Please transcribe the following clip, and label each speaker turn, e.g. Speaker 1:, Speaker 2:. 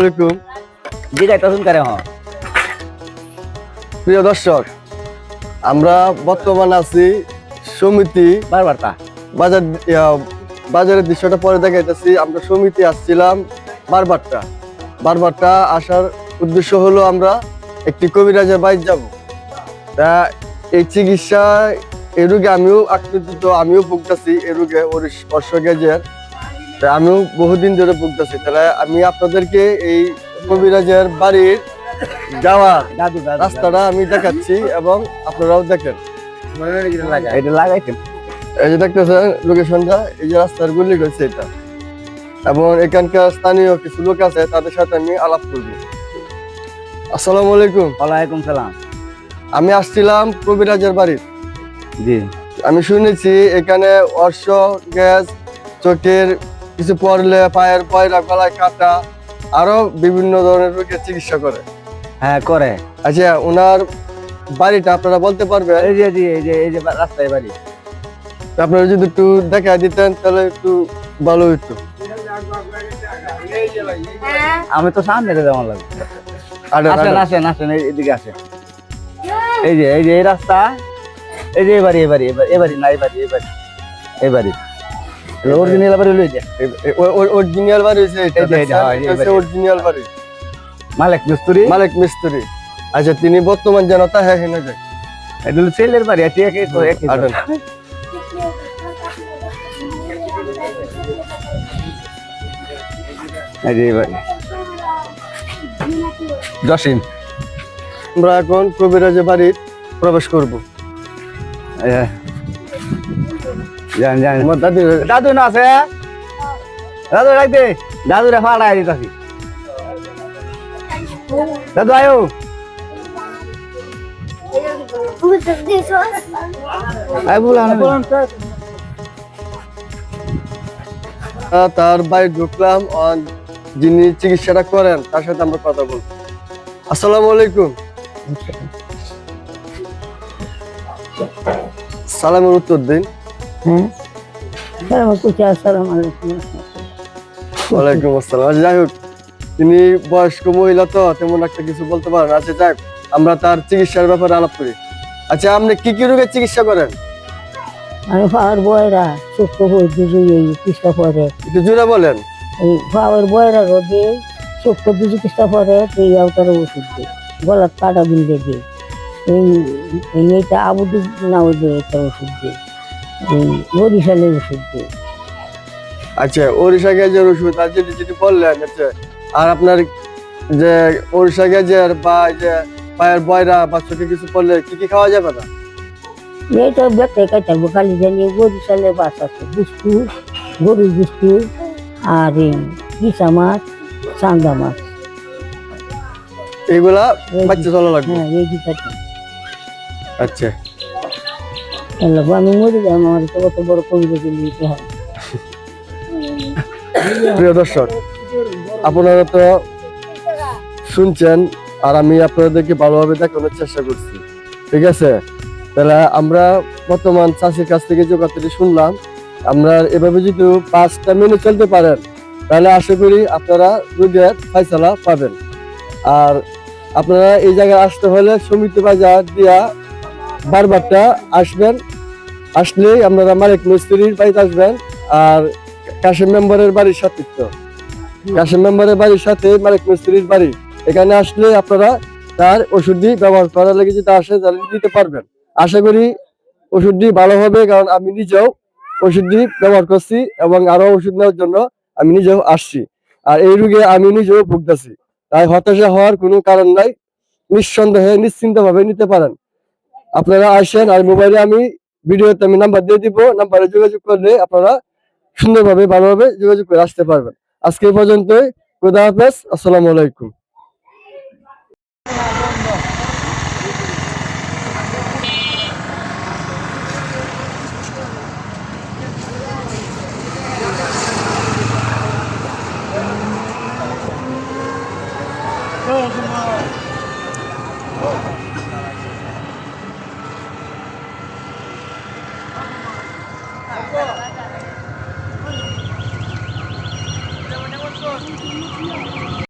Speaker 1: আলাইকুম।
Speaker 2: জি যাইতাছুন কারে হ্যাঁ
Speaker 1: প্রিয় দর্শক আমরা বর্তমান আছি সমিতি
Speaker 2: বারবার তা
Speaker 1: বাজার বাজারের দৃশ্যটা পরে দেখাইতেছি। আমরা সমিতি আসছিলাম বারবারটা বারবারটা আসার উদ্দেশ্য হলো আমরা একটি কবিরাজের বাইর যাব। তা এই চিকিৎসা এই রোগে আমিও আক্রান্ত আমিও ভুগতেছি। এই রোগে অর্শ গেজের তা আমিও বহুদিন ধরে ভুগতেছি তাহলে আমি আপনাদেরকে এই কবিরাজের বাড়ির যাওয়ার রাস্তাটা আমি দেখাচ্ছি এবং আপনারাও দেখেন।
Speaker 2: এটা লাগাইতেন
Speaker 1: এই যে দেখতেছেন লোকেশনটা এই যে রাস্তার গুলি রয়েছে এটা। এবং এখানকার স্থানীয় কিছু লোক আছে তাদের সাথে আমি আলাপ করব। আসসালামু আলাইকুম।
Speaker 2: ওয়ালাইকুম সালাম।
Speaker 1: আমি আসছিলাম কবিরাজের বাড়ির।
Speaker 2: জি।
Speaker 1: আমি শুনেছি এখানে অর্শ গ্যাস চোখের কিছু পড়লে পায়ের পয়রা গলায় কাটা আরও বিভিন্ন ধরনের রোগের চিকিৎসা করে।
Speaker 2: হ্যাঁ করে।
Speaker 1: আচ্ছা ওনার বাড়িটা আপনারা বলতে পারবেন?
Speaker 2: এই যে এই যে এই যে রাস্তায় বাড়ি।
Speaker 1: আপনারা যদি একটু দেখা দিতেন তাহলে একটু ভালো হইতো।
Speaker 2: আমি তো সামনে যেমন লাগবে আসেন। আসেন আসেন এই- এদিকে আসেন। এই যে এই যে এই রাস্তা। এই যে এবারে এবারে এবারে এবারে না এবারে এবারে এবারে অরিজিনাল বাড়ি লই যে।
Speaker 1: অরিজিনাল বাড়ি হয়েছে এটা
Speaker 2: হ্যাঁ, বাড়ি।
Speaker 1: অরিজিনাল বাড়ি।
Speaker 2: মালিক মিস্ত্রি?
Speaker 1: মালিক মিস্ত্রি। আচ্ছা তিনি বর্তমান জনতা হ্যাঁ হেনে যায়
Speaker 2: এটা হলো ছেলের বাড়ি আছে একই তো।
Speaker 1: আডান।
Speaker 2: এই জসিম
Speaker 1: আমরা এখন কবিরাজের বাড়ির প্রবেশ করব।
Speaker 2: এই, জান জান।
Speaker 1: দাদি
Speaker 2: দাদু না আছে? দাদু রাখবে দাদু রে ফাড়াই দিতাছি। দাদু আয়ো।
Speaker 1: তার বাড়ি ঢুকলাম যিনি চিকিৎসাটা করেন তার সাথে আমরা কথা বলব। আসসালামু আলাইকুম। সালামের উত্তর দিন। ওয়ালাইকুম আসসালাম। আচ্ছা যাই হোক তিনি বয়স্ক মহিলা তো তেমন একটা কিছু বলতে পারেন আচ্ছা যাক আমরা তার চিকিৎসার ব্যাপারে আলাপ করি। আচ্ছা আপনি কি কি রোগের চিকিৎসা করেন?
Speaker 3: আমি পাওয়ার বয়রা চিকিৎসা করে।
Speaker 1: একটু বলেন।
Speaker 3: এই পাওয়ার বয়রা চিকিৎসা করে এই আওতার ওষুধ দিই গলার কাটা বিন্দে দিই এই এই এইটা আবুদি না ওই ওষুধ দিই বরিশালের ওষুধ দিই।
Speaker 1: আচ্ছা ওড়িশা গেজের ওষুধ আর যেটি যেটি বললেন আচ্ছা আর আপনার যে ওড়িশা গেজের বা এই যে পায়ের বয়রা বা চোখে কিছু পড়লে কি কি খাওয়া যাবে না?
Speaker 3: এইটা ব্যক্তি কাটাবো খালি জানি বরিশালের বাস আছে বুস্তু গরুর বুস্তু আর এই কিসা মাছ চান্দা মাছ।
Speaker 1: এগুলা
Speaker 3: এই
Speaker 1: বাচ্চা চলা লাগবে?
Speaker 3: হ্যাঁ এই
Speaker 1: আচ্ছা।
Speaker 3: আমি মরে যাই, আমার কত বড় লিখতে হয়।
Speaker 1: প্রিয় দর্শক, আপনারা তো শুনছেন আর আমি আপনাদেরকে ভালোভাবে দেখানোর চেষ্টা করছি। ঠিক আছে? তাহলে আমরা বর্তমান চাষির কাছ থেকে যে কথাটি শুনলাম, আমরা এভাবে যদি পাঁচটা মেনে চলতে পারেন, তাহলে আশা করি আপনারা রোগের ফয়সালা পাবেন। আর আপনারা এই জায়গায় আসতে হলে সমিতি বাজার দিয়া বারবারটা আসবেন, আসলেই আপনারা মালিক মিস্ত্রির বাড়িতে আসবেন আর কাশিম মেম্বারের বাড়ির সাথে তো। কাশিম মেম্বারের বাড়ির সাথে মালিক মিস্ত্রির বাড়ি। এখানে আসলে আপনারা তার ওষুধটি ব্যবহার করার লেগে যদি আসে তাহলে দিতে পারবেন। আশা করি ওষুধটি ভালো হবে, কারণ আমি নিজেও ওষুধটি ব্যবহার করছি এবং আরও ওষুধ নেওয়ার জন্য আমি নিজেও আসছি। আর এই রোগে আমি নিজেও ভুগতেছি। তাই হতাশা হওয়ার কোনো কারণ নাই। নিঃসন্দেহে নিশ্চিন্ত ভাবে নিতে পারেন। আপনারা আসেন আর মোবাইলে আমি ভিডিওতে আমি নাম্বার দিয়ে দিব নাম্বারে যোগাযোগ করলে আপনারা সুন্দরভাবে, ভালোভাবে যোগাযোগ করে আসতে পারবেন। আজকে পর্যন্তই, খুদা হাফেজ, আসসালামু আলাইকুম।